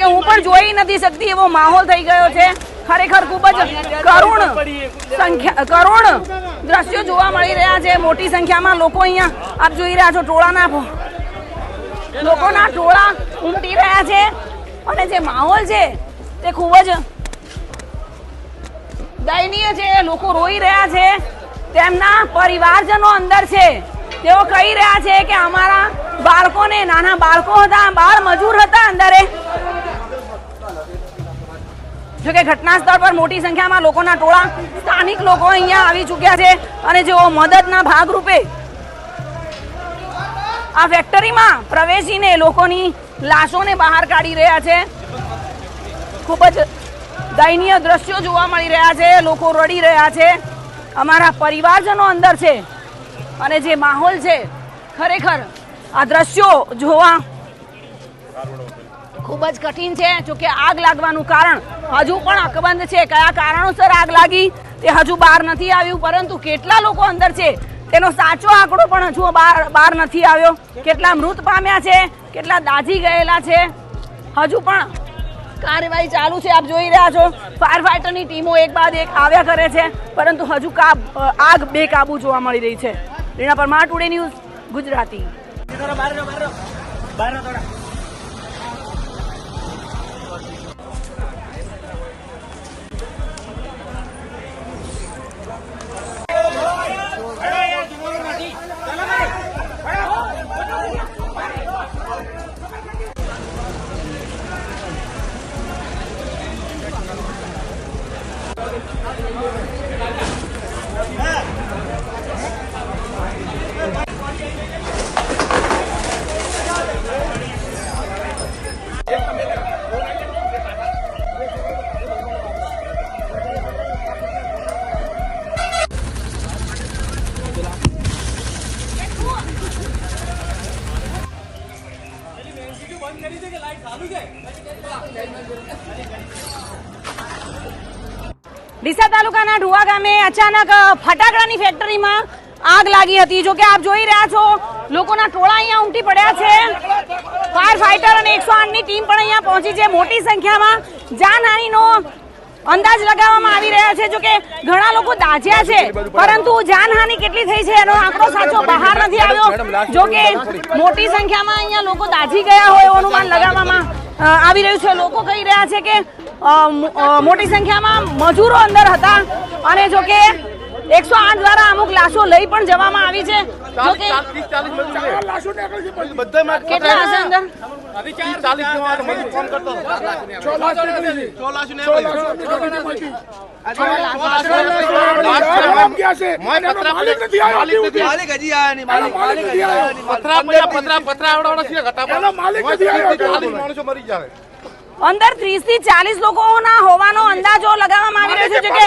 કે હું પણ જોઈ નથી શકતી એવો માહોલ થઈ ગયો છે. ખરેખર ખૂબ જ કરુણ સંખ્યા, કરુણ દ્રશ્યો જોવા મળી રહ્યા છે. મોટી સંખ્યામાં લોકો અહીંયા આપ જોઈ રહ્યા છો ટોળાના લોકોના ટોળા ઉમટી રહ્યા છે. અને જે માહોલ છે તે ખૂબ જ દયનીય છે. લોકો રોઈ રહ્યા છે. તેમના પરિવારજનો અંદર છે. તેઓ કહી રહ્યા છે કે અમારા બાળકોને, નાના બાળકો હતા, બાળ મજૂર હતા અંદરે. જો કે ઘટના સ્થળ પર મોટી સંખ્યામાં લોકોના ટોળા, સ્થાનિક લોકો અહીંયા આવી ચૂક્યા છે અને જેઓ મદદના ભાગરૂપે આ ફેક્ટરીમાં પ્રવેશીને લોકોની લાશોને બહાર કાઢી રહ્યા છે. ખૂબ જ દયનીય દ્રશ્યો જોવા મળી રહ્યા છે, લોકો રડી રહ્યા છે. અમારા પરિવારજનો અંદર છે. અને જે માહોલ છે, ખરેખર આ દ્રશ્યો જોવા ખૂબ જ કઠિન છે, જોકે આગ લાગવાનું કારણ હજુ પણ અકબંધ છે. કયા કારણોસર આગ લાગી તે હજુ બહાર નથી આવ્યું, પરંતુ કેટલા લોકો અંદર છે તેનો સાચો આંકડો પણ હજુ બહાર નથી આવ્યો. કેટલા મૃત પામ્યા છે, કેટલા દાઝી ગયેલા છે, હજુ પણ કાર્યવાહી ચાલુ છે. આપ જોઈ રહ્યા છો ફાયર ફાઈટરની ટીમો એક બાદ એક આવ્યા કરે છે, પરંતુ હજુ આગ બેકાબુ જોવા મળી રહી છે. Reena Parmar Today News Gujarati. Deesa તાલુકાના ઢુવા ગામે અચાનક ફટાકડાની ફેક્ટરીમાં આગ લાગી હતી. જો કે આપ જોઈ રહ્યા છો, લોકોના ટોળા અહીંયા ઉમટી પડ્યા છે. ફાયર ફાઈટર અને એકસો આઠની ટીમ પણ અહીંયા પહોંચી છે મોટી સંખ્યામાં. જાનહાનિનો અંદાજ લગાવવામાં આવી રહ્યા છે જો કે ઘણા લોકો દાઝ્યા છે પરંતુ જાનહાનિ કેટલી થઈ છે એનો આંકડો સાચો બહાર નથી આવ્યો. જો કે મોટી સંખ્યામાં અહીંયા લોકો દાઝી ગયા હોય એવું અનુમાન લગાવવામાં આવી રહ્યું છે. લોકો કહી રહ્યા છે કે અ, મોટી સંખ્યામાં મજૂરો અંદર હતા અને જો કે એકસો આઠ દ્વારા અમુક લાશો લઈ પણ જવામાં આવી છે. જો કે કેટલા હશે અંદર? અંદર ત્રીસથી ચાલીસ લોકોના હોવાનો અંદાજો લગાવવામાં આવી રહ્યો છે જો કે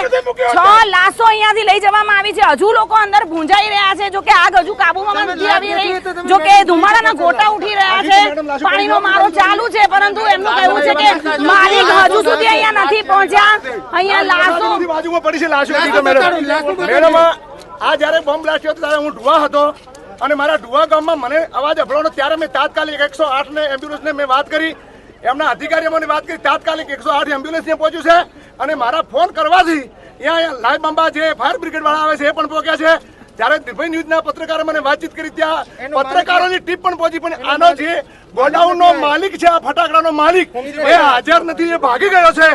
છ લાશો અહીંયાથી લઈ જવામાં આવી છે. હજુ લોકો અંદર ભૂંજાઈ રહ્યા છે. જો કે આગ હજુ કાબુમાં નથી આવી રહી. જો કે ધુમાડાના ગોટા ઉઠી રહ્યા છે. પાણીનો મારો ચાલુ છે પરંતુ એમનું કહેવું છે કે માલિક હજુ સુધી અહીંયા નથી પહોંચ્યા. અહીંયા લાશો બાજુમાં પડી છે લાશો મેડમ આ જ્યારે બોમ્બ બ્લાસ્ટ થયો ત્યારે હું ઢુવા હતો અને મારા ઢુવા ગામમાં મને અવાજ અભળાનો ત્યારે મેં તાત્કાલિક એકસો આઠ ને એમ્બ્યુલન્સને મેં વાત કરી. એમના અધિકારીઓ મને વાત કરી તાત્કાલિક એકસો આઠ એમ્બ્યુલન્સ ત્યાં પહોંચ્યું છે અને મારા ફોન કરવાથી અહીંયા લાઈવ બંબા જે ફાયર બ્રિગેડ વાળા આવે છે એ પણ પહોંચ્યા છે. જ્યારે નિર્ભય ન્યૂઝના પત્રકારો મને વાતચીત કરી ત્યાં પત્રકારોની ટીપ પણ પહોંચી પણ આનો જે ગોડાઉનનો માલિક છે આ ફટાકડાનો માલિક એ હાજર નથી એ ભાગી ગયો છે.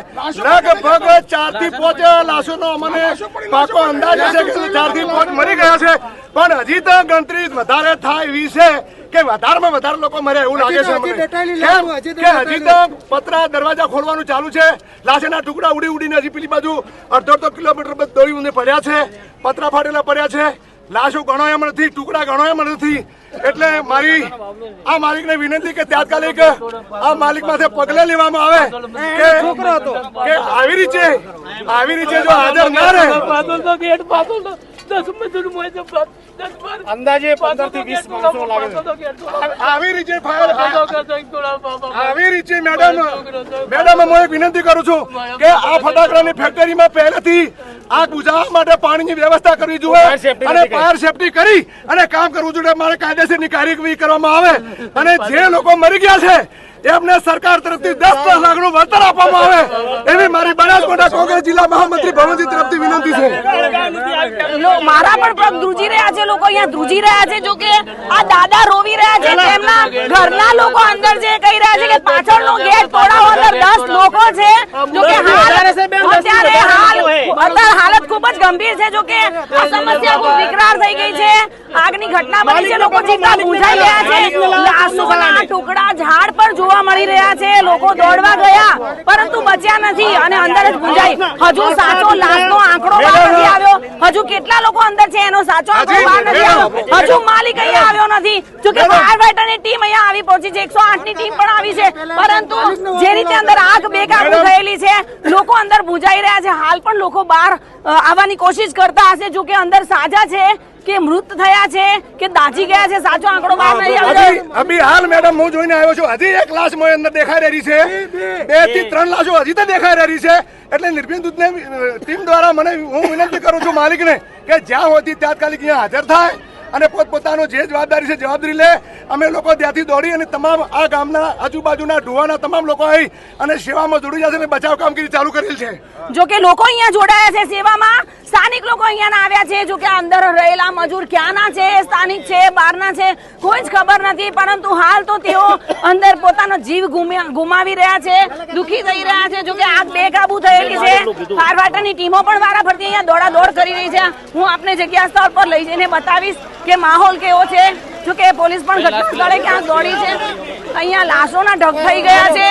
લગભગ ચારથી પાંચ લાશોનો અમને પાકો અંદાજ છે કે ચારથી પાંચ મરી ગયા છે. પણ હજી તો ગણતરી વધારે થાય એવી છે. કે વધારેમાં વધારે લોકો મરે એવું લાગે છે. કે હજી તો પતરા દરવાજા ખોલવાનું ચાલુ છે. લાશના ટુકડા ઉડી ઉડીને હજી પેલી બાજુ અડધો અડધો કિલોમીટર દોડી ઊંધે પડ્યા છે. પતરા ફાટેલા પડ્યા છે. લાશો ગણો એમ નથી ટુકડા ગણો એમ નથી. એટલે મારી આ માલિકને વિનંતી કે તાત્કાલિક આ માલિક માથે પગલે લેવામાં આવે કે કે આવી રીતે આવી રીતે જો હાજર ના રહે. અંદાજે પંદરથી વીસ માણસો લાગે આવી રીતે ફાયર આવી રીતે મેડમ મેડમ હું વિનંતી કરું છું કે આ ફટાકડાની ફેક્ટરીમાં પહેલેથી આગ બુઝાવવા માટે પાણીની વ્યવસ્થા કરવી જોઈએ અને ફાયર સેફટી કરી અને કામ કરવું જોઈએ. મારે કાયદેસરની કાર્યવાહી કરવામાં આવે. અને જે લોકો મરી ગયા છે એમને સરકાર તરફથી દસ દસ લાખનું વળતર આપવામાં આવે. એવી મારી બનાસકાંઠા કોંગ્રેસ જિલ્લા મહામંત્રી ભવનજી તરફથી વિનંતી છે. મારા પણ પગ ધ્રુજી રહ્યા છે, લોકો અહીંયા ધ્રુજી રહ્યા છે, જો કે આ દાદા રોવી રહ્યા છે, તેમના ઘરના લોકો અંદર જે કહી રહ્યા છે કે પાછળનો ગેટ તોડાવો અંદર દસ લોકો છે, જો કે અત્યારે હાલ અત્યારે હાલત ખૂબ જ ગંભીર છે, જો કે આ સમસ્યા ખૂબ વિકરાળ થઈ ગઈ છે. આગની ઘટના બની છે, લોકો જીવતા બુઝાઈ ગયા છે. લાશોના ટુકડા, ઝાડ જોવા મળી રહ્યા છે લોકો દોડવા ગયા પરંતુ બચ્યા નથી અને અંદર જ ગુંજાઈ. હજુ સાચો લાશનો આંકડો નથી આવ્યો. હજુ કેટલા લોકો અંદર છે એનો સાચો આંકડો બહાર નથી આવ્યો. હજુ માલિક અહીંયા આવ્યો નથી. જો કે ફાયર ફાઈટરની ટીમ અહીંયા આવી પહોંચી છે. એકસો આઠની ટીમ પણ આવી છે. પરંતુ જે રીતે અંદર આગ બેકાબુ થયેલી છે લોકો અંદર ભૂજાઈ રહ્યા છે. હાલ પણ લોકો બહાર આવવાની કોશિશ કરતા હશે. જો કે અંદર સાજા છે. કે મૃત થયા છે કે દાજી ગયા છે સાચો આંકડો બહાર નહીં આવ્યો અભી હાલ મેડમ હું જોઈને આવ્યો છું. હજી એક લાશ મોય અંદર દેખાઈ રહી છે. બેથી ત્રણ લાશો હજી તો દેખાઈ રહી છે. એટલે નિર્ભિન દૂધને ટીમ દ્વારા મને હું વિનંતી કરું છું માલિકને કે જ્યાં હોતી તાત્કાલિક અહીંયા હાજર થાય અને પોતપોતાનો જે જવાબદારી છે જવાબદારી લે. અમે લોકો ત્યાંથી દોડી અને તમામ આ ગામના આજુબાજુના ઢુવાના તમામ લોકો આવી અને સેવામાં જોડી જશે અને બચાવ કામગીરી ચાલુ કરેલ છે. જો કે લોકો અહીંયા જોડાયા છે સેવામાં સ્થાનિક લોકો અહીંયા આવ્યા છે. જો કે અંદર રહેલા મજૂર ક્યાંના છે? સ્થાનિક છે? બહારના છે? કોઈ જ ખબર નથી. પરંતુ હાલ તો તેઓ અંદર પોતાનો જીવ ગુમાવી રહ્યા છે. દુખી થઈ રહ્યા છે. જો કે આગ બેકાબુ થયેલી છે. ફાયર ફાઈટરની ટીમો પણ વારાફરતી અહીંયા દોડાદોડ કરી રહી છે. હું આપને જગ્યા સ્થળ પર લઈ જઈને બતાવીશ કે માહોલ કેવો છે. જો કે પોલીસ પણ ઘટના સ્થળે ક્યાંક દોડી છે. અહીંયા લાશોના ઢગ થઈ ગયા છે.